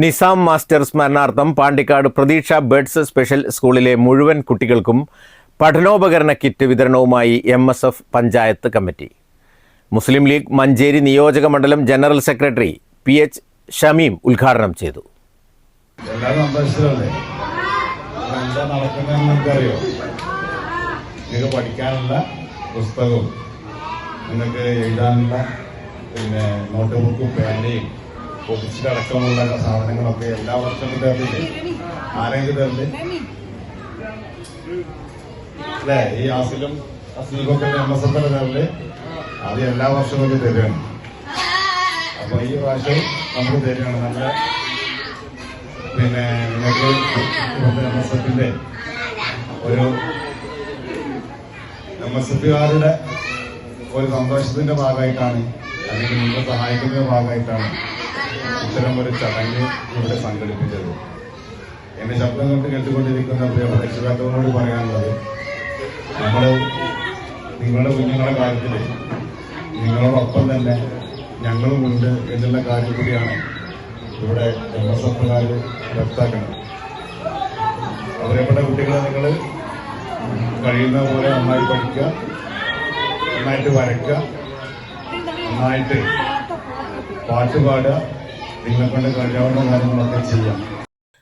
Nizam master സ്മരണാർത്ഥം Pandikkad പ്രതീക്ഷ birds special സ്കൂളിലെ മുഴുവൻ കുട്ടികൾക്കും പഠനോപകരണ കിറ്റ് വിതരണവുമായി M S F panchayat committee. Muslim League Manjeri നിയോജക മണ്ഡലം general secretary P H Shameem ഉദ്ഘാടനം ചെയ്തു. പഠിക്കാനുള്ള പുസ്തകവും നിങ്ങൾക്ക് എഴുതാനുള്ള പിന്നെ നോട്ട് ബുക്കും പേനയും പൊതിച്ചിലടക്കമുള്ള സാധനങ്ങളൊക്കെ എല്ലാ വർഷവും തരുന്നില്ലേ ആരെങ്കിലും തരുന്നില്ലേ അല്ലേ? ഈ ആസിലും അസീബൊക്കെ എം എസ് എഫ് അത് എല്ലാ വർഷവും ഒക്കെ തരുകയാണ് അപ്പൊ ഈ പ്രാവശ്യം നമുക്ക് തരുകയാണ് നല്ല പിന്നെ നിങ്ങൾക്ക് എം ഒരു എം എസ് എഫുകാരുടെ ഒരു സന്തോഷത്തിന്റെ ഭാഗമായിട്ടാണ് അല്ലെങ്കിൽ നിങ്ങളെ സഹായിക്കുന്ന ഭാഗമായിട്ടാണ് ഇത്തരം ഒരു ചടങ്ങ് ഇവിടെ സംഘടിപ്പിച്ചത് എന്റെ ശബ്ദം കൊണ്ട് കേട്ടുകൊണ്ടിരിക്കുന്ന രക്ഷിതാക്കളോട് പറയാനുള്ളത് നമ്മൾ നിങ്ങളുടെ കുഞ്ഞുങ്ങളുടെ കാര്യത്തിൽ നിങ്ങളോടൊപ്പം തന്നെ ഞങ്ങളുമുണ്ട് എന്നുള്ള കാര്യം കൂടിയാണ് ഇവിടെ എം എസ് എഫുകാർ വ്യക്താക്കണം അവരെപ്പെട്ട കുട്ടികളെ നിങ്ങൾ കഴിയുന്ന പോലെ നന്നായി പഠിക്കുക നന്നായിട്ട് വരയ്ക്കുക നന്നായിട്ട് പാട്ട് പാടുക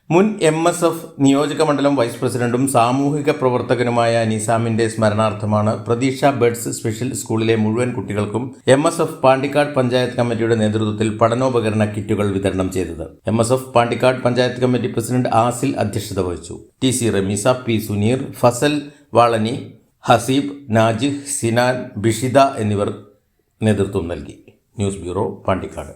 മുൻ എം എസ് എഫ് നിയോജക മണ്ഡലം വൈസ് പ്രസിഡന്റും സാമൂഹിക പ്രവർത്തകനുമായ നിസാമിന്റെ സ്മരണാർത്ഥമാണ് പ്രതീക്ഷ ബേഡ്സ് സ്പെഷ്യൽ സ്കൂളിലെ മുഴുവൻ കുട്ടികൾക്കും M S F Pandikkad panchayat കമ്മിറ്റിയുടെ നേതൃത്വത്തിൽ പഠനോപകരണ കിറ്റുകൾ വിതരണം ചെയ്തത്. M S F Pandikkad panchayat committee president Asil അധ്യക്ഷത വഹിച്ചു. T C Rameesa P Suneer Fasal Valani Haseeb Najih Sinan Bishida എന്നിവർ നേതൃത്വം നൽകി. News bureau Pandikkad.